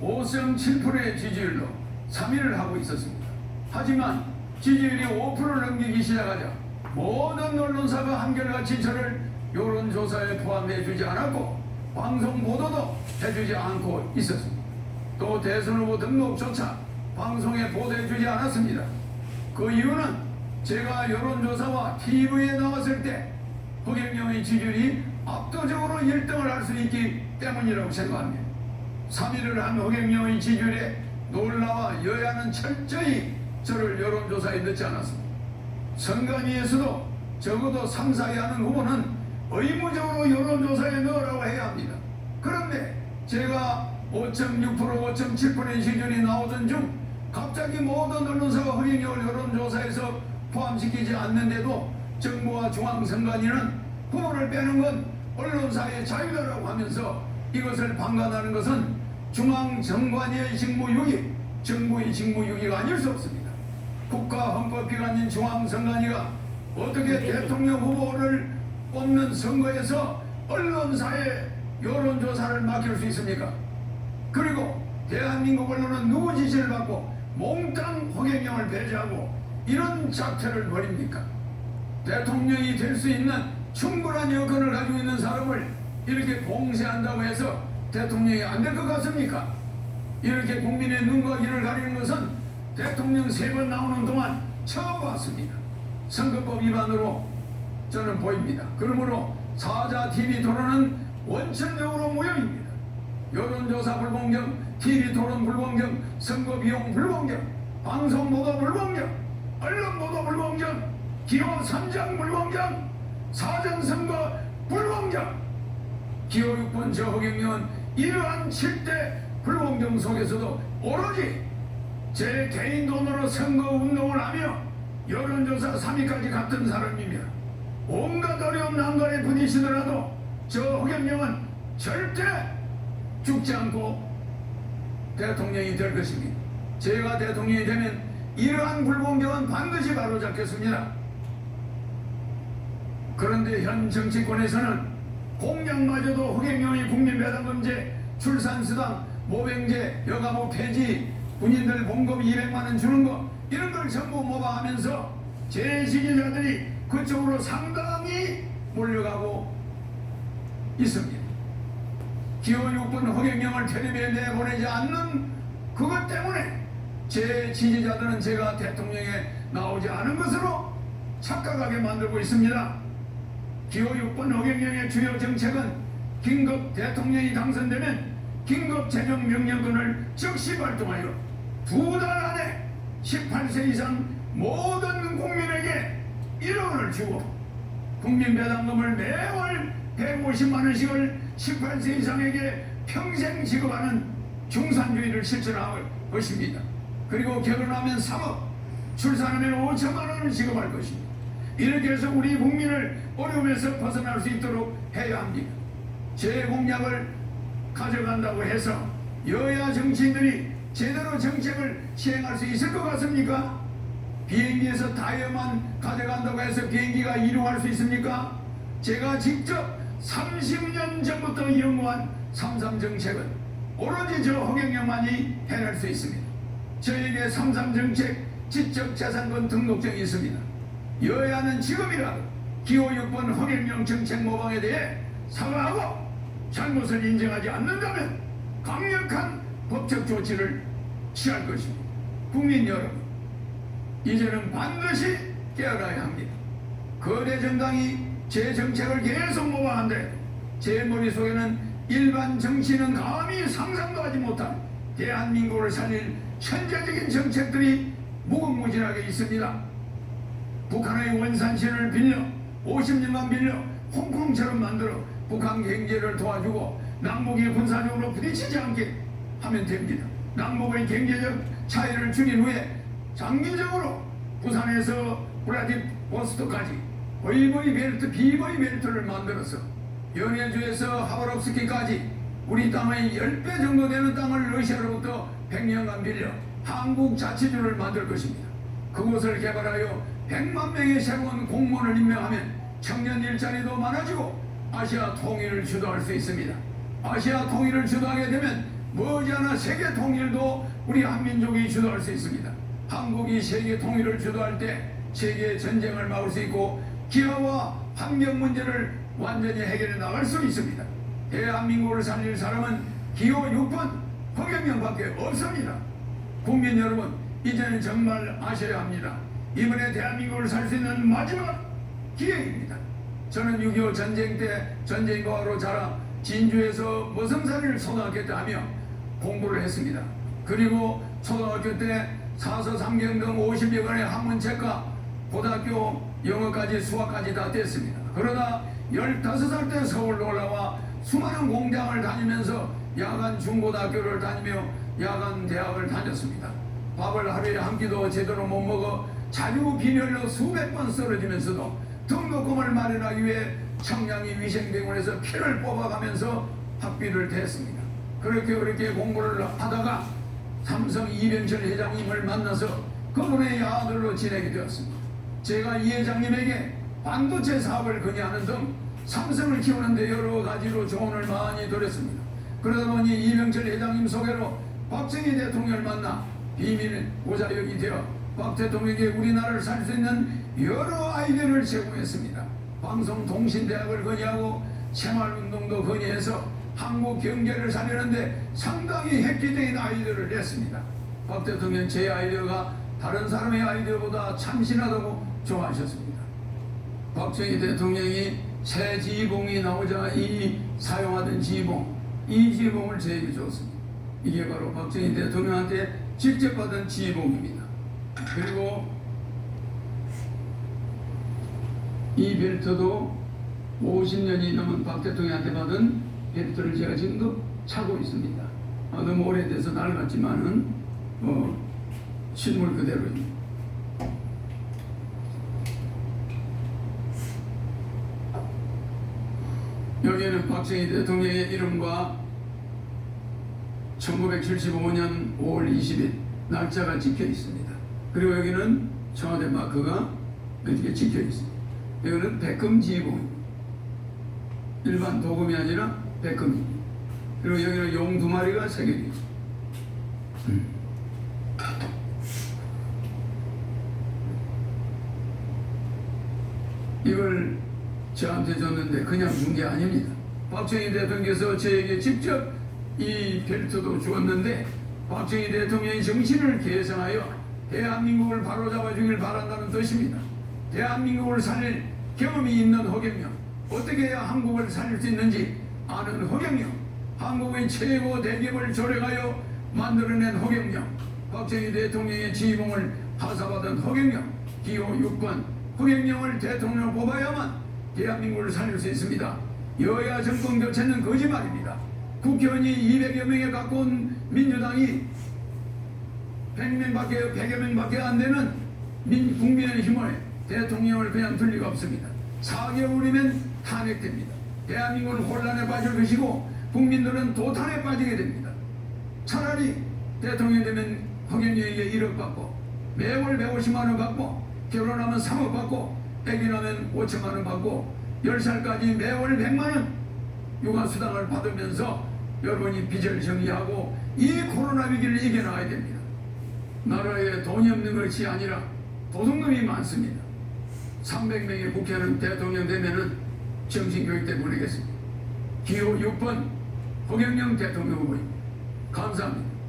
5.7%의 지지율로 3위를 하고 있었습니다. 하지만 지지율이 5%를 넘기기 시작하자 모든 언론사가 한결같이 저를 여론조사에 포함해 주지 않았고 방송 보도도 해주지 않고 있었습니다. 또 대선 후보 등록조차 방송에 보도해 주지 않았습니다. 그 이유는 제가 여론조사와 TV에 나왔을 때 허경영의 지지율이 압도적으로 1등을 할 수 있기 때문이라고 생각합니다. 3위를 한 허경영의 지지율에 놀라와 여야는 철저히 저를 여론조사에 넣지 않았습니다. 선관위에서도 적어도 3, 4위 하는 후보는 의무적으로 여론조사에 넣으라고 해야 합니다. 그런데 제가 5.6% 5.7%의 시준이 나오던 중 갑자기 모든 언론사가 허경영을 여론조사에서 포함시키지 않는데도 정부와 중앙선관위는 후보를 빼는 건 언론사의 자유다라고 하면서 이것을 방관하는 것은 중앙정관위의 직무유기, 정부의 직무유기가 아닐 수 없습니다. 국가헌법기관인 중앙선관위가 어떻게 대통령 후보를 뽑는 선거에서 언론사에 여론조사를 맡길 수 있습니까? 그리고 대한민국 언론은 누구 지시를 받고 몽땅 허경영을 배제하고 이런 작태를 벌입니까? 대통령이 될 수 있는 충분한 여건을 가지고 있는 사람을 이렇게 봉쇄한다고 해서 대통령이 안 될 것 같습니까? 이렇게 국민의 눈과 귀를 가리는 것은 대통령 세 번 나오는 동안 처음 봤습니다. 선거법 위반으로 저는 보입니다. 그러므로 사자 TV 토론은 원천적으로 무효입니다. 여론조사 불공정, TV 토론 불공정, 선거 비용 불공정, 방송 보도 불공정, 언론 보도 불공정, 기호 선정 불공정, 사전 선거 불공정. 기호 6번 저허경영은 이러한 7대 불공정 속에서도 오로지 제 개인 돈으로 선거 운동을 하며 여론조사 3위까지 갔던 사람이며 온갖 어려움 난관에 부딪히더라도 저 허경영은 절대 죽지 않고 대통령이 될 것입니다. 제가 대통령이 되면 이러한 불공정은 반드시 바로잡겠습니다. 그런데 현 정치권에서는 공약마저도 허경영이 국민배당 금제, 출산수당, 모병제, 여가부 폐지, 군인들 봉급 200만 원 주는 거 이런 걸 전부 모방하면서 제 지지자들이 그쪽으로 상당히 몰려가고 있습니다. 기호 6번 허경영을 텔레비에 내보내지 않는 그것 때문에 제 지지자들은 제가 대통령에 나오지 않은 것으로 착각하게 만들고 있습니다. 기호 6번 허경영의 주요 정책은 긴급 대통령이 당선되면 긴급 재정 명령권을 즉시 발동하여 두 달 안에 18세 이상 모든 국민에게 1억을 주고 국민 배당금을 매월 150만 원씩을 18세 이상에게 평생 지급하는 중산주의를 실천할 것입니다. 그리고 결혼하면 3억, 출산하면 5천만 원을 지급할 것입니다. 이렇게 해서 우리 국민을 어려움에서 벗어날 수 있도록 해야 합니다. 제 공약을 가져간다고 해서 여야 정치인들이 제대로 정책을 시행할 수 있을 것 같습니까? 비행기에서 타이어만 가져간다고 해서 비행기가 이동할 수 있습니까? 제가 직접 30년 전부터 연구한 삼삼 정책은 오로지 저 허경영만이 해낼 수 있습니다. 저에게 삼삼 정책 지적 재산권 등록증이 있습니다. 여야는 지금이라도 기호 6번 허경영 정책 모방에 대해 사과하고 잘못을 인정하지 않는다면 강력한 법적 조치를 취할 것입니다. 국민 여러분, 이제는 반드시 깨어나야 합니다. 거대 정당이 제 정책을 계속 모방한데 제 머릿속에는 일반 정치인은 감히 상상도 하지 못한 대한민국을 살릴 천재적인 정책들이 무궁무진하게 있습니다. 북한의 원산시를 빌려 50년간 빌려 홍콩처럼 만들어 북한 경제를 도와주고 남북이 군사적으로 부딪히지 않게 하면 됩니다. 남북의 경제적 차이를 줄인 후에 장기적으로 부산에서 블라디보스토크까지 거의거의 벨트, 비거의 벨트를 만들어서 연해주에서 하바롭스키까지 우리 땅의 10배 정도 되는 땅을 러시아로부터 100년간 빌려 한국 자치주를 만들 것입니다. 그곳을 개발하여 100만 명의 새로운 공무원을 임명하면 청년 일자리도 많아지고 아시아 통일을 주도할 수 있습니다. 아시아 통일을 주도하게 되면 머지않아 세계 통일도 우리 한민족이 주도할 수 있습니다. 한국이 세계 통일을 주도할 때 세계 전쟁을 막을 수 있고 기아와 환경 문제를 완전히 해결해 나갈 수 있습니다. 대한민국을 살릴 사람은 기호 6번 허경영밖에 없습니다. 국민 여러분, 이제는 정말 아셔야 합니다. 이번에 대한민국을 살 수 있는 마지막 기회입니다. 저는 6.25 전쟁 때 전쟁과로 자라 진주에서 머성사를 초등학교 때 하며 공부를 했습니다. 그리고 초등학교 때 사서 삼경 등 50여 권의 학문책과 고등학교 영어까지 수학까지 다 뗐습니다. 그러다 15살 때 서울로 올라와 수많은 공장을 다니면서 야간 중고등학교를 다니며 야간 대학을 다녔습니다. 밥을 하루에 한 끼도 제대로 못 먹어 자주 빈혈로 수백 번 쓰러지면서도 등록금을 마련하기 위해 청량리 위생병원에서 피를 뽑아가면서 학비를 댔습니다. 그렇게 그렇게 공부를 하다가 삼성 이병철 회장님을 만나서 그분의 아들로 지내게 되었습니다. 제가 이 회장님에게 반도체 사업을 건의하는 등 삼성을 키우는데 여러 가지로 조언을 많이 드렸습니다. 그러다 보니 이병철 회장님 소개로 박정희 대통령을 만나 비밀 보좌역이 되어 박 대통령에게 우리나라를 살 수 있는 여러 아이디어를 제공했습니다. 방송통신대학을 건의하고 생활운동도 건의해서 한국 경제를 살리는데 상당히 획기적인 아이디어를 냈습니다. 박 대통령 제 아이디어가 다른 사람의 아이디어보다 참신하다고 좋아하셨습니다. 박정희 대통령이 새 지봉이 나오자 이 사용하던 지봉, 이 지봉을 저에게 줬습니다. 이게 바로 박정희 대통령한테 직접 받은 지봉입니다. 그리고 이 벨트도 50년이 넘은 박 대통령한테 받은 벨트를 제가 지금도 차고 있습니다. 아, 너무 오래돼서 낡았지만은 어, 실물 그대로입니다. 여기에는 박정희 대통령의 이름과 1975년 5월 20일 날짜가 찍혀 있습니다. 그리고 여기는 청와대 마크가 이렇게 찍혀 있습니다. 이거는 백금 지봉입니다. 일반 도금이 아니라 백금입니다. 그리고 여기는 용 두 마리가 새겨져 있습니다. 이걸 저한테 줬는데 그냥 준 게 아닙니다. 박정희 대통령께서 저에게 직접 이 벨트도 주었는데 박정희 대통령의 정신을 계승하여 대한민국을 바로잡아 주길 바란다는 뜻입니다. 대한민국을 살릴 경험이 있는 허경영 어떻게 해야 한국을 살릴 수 있는지 아는 허경영 한국의 최고 대기업을 조력하여 만들어낸 허경영 박정희 대통령의 지휘봉을 하사받은 허경영 기호 6번 허경영을 대통령으로 뽑아야만 대한민국을 살릴 수 있습니다. 여야 정권 교체는 거짓말입니다. 국회의원이 200여 명에 가까운 민주당이 100명밖에 100여 명밖에 안 되는 민, 국민의 힘을 대통령을 그냥 둘 리가 없습니다. 4개월이면 탄핵됩니다. 대한민국은 혼란에 빠질 것이고 국민들은 도탄에 빠지게 됩니다. 차라리 대통령 되면 허경영에게 1억 받고 매월 150만 원 받고 결혼하면 3억 받고 애기 나면 5천만 원 받고 10살까지 매월 100만 원 육아수당을 받으면서 여러분이 빚을 정리하고 이 코로나 위기를 이겨나가야 됩니다. 나라에 돈이 없는 것이 아니라 도둑놈이 많습니다. 300명의 국회의원 대통령 되면은 정신교육대 보내겠습니다. 기호 6번 허경영 대통령 후보입니다. 감사합니다.